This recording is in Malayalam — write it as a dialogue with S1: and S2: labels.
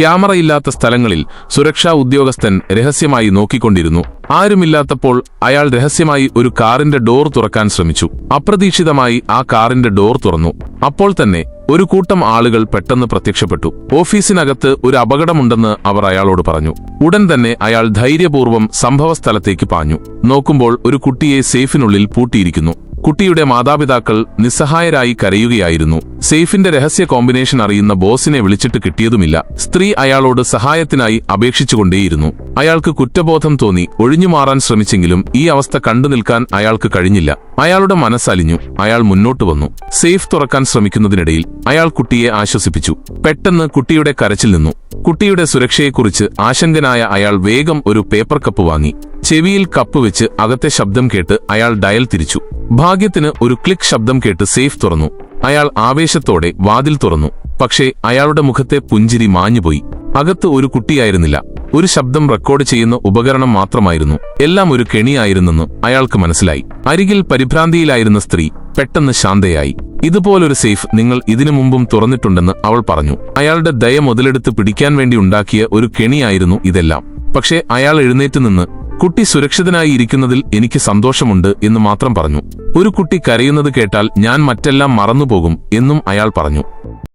S1: ക്യാമറയില്ലാത്ത സ്ഥലങ്ങളിൽ സുരക്ഷാ ഉദ്യോഗസ്ഥൻ രഹസ്യമായി നോക്കിക്കൊണ്ടിരുന്നു. ആരുമില്ലാത്തപ്പോൾ അയാൾ രഹസ്യമായി ഒരു കാറിന്റെ ഡോർ തുറക്കാൻ ശ്രമിച്ചു. അപ്രതീക്ഷിതമായി ആ കാറിന്റെ ഡോർ തുറന്നു. അപ്പോൾ തന്നെ ഒരു കൂട്ടം ആളുകൾ പെട്ടെന്ന് പ്രത്യക്ഷപ്പെട്ടു. ഓഫീസിനകത്ത് ഒരു അപകടമുണ്ടെന്ന് അവർ അയാളോട് പറഞ്ഞു. ഉടൻ തന്നെ അയാൾ ധൈര്യപൂർവം സംഭവസ്ഥലത്തേക്ക് പാഞ്ഞു. നോക്കുമ്പോൾ ഒരു കുട്ടിയെ സേഫിനുള്ളിൽ പൂട്ടിയിരിക്കുന്നു. കുട്ടിയുടെ മാതാപിതാക്കൾ നിസ്സഹായരായി കരയുകയായിരുന്നു. സേഫിന്റെ രഹസ്യ കോമ്പിനേഷൻ അറിയുന്ന ബോസിനെ വിളിച്ചിട്ട് കിട്ടിയതുമില്ല. സ്ത്രീ അയാളോട് സഹായത്തിനായി അപേക്ഷിച്ചുകൊണ്ടേയിരുന്നു. അയാൾക്ക് കുറ്റബോധം തോന്നി ഒഴിഞ്ഞുമാറാൻ ശ്രമിച്ചെങ്കിലും ഈ അവസ്ഥ കണ്ടു നിൽക്കാൻ അയാൾക്ക് കഴിഞ്ഞില്ല. അയാളുടെ മനസ്സലിഞ്ഞു. അയാൾ മുന്നോട്ട് വന്നു. സേഫ് തുറക്കാൻ ശ്രമിക്കുന്നതിനിടയിൽ അയാൾ കുട്ടിയെ ആശ്വസിപ്പിച്ചു. പെട്ടെന്ന് കുട്ടിയുടെ കരച്ചിൽ നിന്നു. കുട്ടിയുടെ സുരക്ഷയെക്കുറിച്ച് ആശങ്കനായ അയാൾ വേഗം ഒരു പേപ്പർ കപ്പ് വാങ്ങി. ചെവിയിൽ കപ്പ് വെച്ച് അകത്തെ ശബ്ദം കേട്ട് അയാൾ ഡയൽ തിരിച്ചു. ഭാഗ്യത്തിന് ഒരു ക്ലിക്ക് ശബ്ദം കേട്ട് സേഫ് തുറന്നു. അയാൾ ആവേശത്തോടെ വാതിൽ തുറന്നു. പക്ഷേ അയാളുടെ മുഖത്തെ പുഞ്ചിരി മാഞ്ഞുപോയി. അകത്ത് ഒരു കുട്ടിയായിരുന്നില്ല. ഒരു ശബ്ദം റെക്കോർഡ് ചെയ്യുന്ന ഉപകരണം മാത്രമായിരുന്നു. എല്ലാം ഒരു കെണിയായിരുന്നെന്ന് അയാൾക്ക് മനസ്സിലായി. അരികിൽ പരിഭ്രാന്തിയിലായിരുന്ന സ്ത്രീ പെട്ടെന്ന് ശാന്തയായി. ഇതുപോലൊരു സേഫ് നിങ്ങൾ ഇതിനു മുമ്പും തുറന്നിട്ടുണ്ടെന്ന് അവൾ പറഞ്ഞു. അയാളുടെ ദയ മുതലെടുത്ത് പിടിക്കാൻ വേണ്ടി ഉണ്ടാക്കിയ ഒരു കെണിയായിരുന്നു ഇതെല്ലാം. പക്ഷേ അയാൾ എഴുന്നേറ്റ് നിന്ന് കുട്ടി സുരക്ഷിതനായി ഇരിക്കുന്നതിൽ എനിക്ക് സന്തോഷമുണ്ട് എന്ന് മാത്രം പറഞ്ഞു. ഒരു കുട്ടി കരയുന്നത് കേട്ടാൽ ഞാൻ മറ്റെല്ലാം മറന്നുപോകും എന്നും അയാൾ പറഞ്ഞു.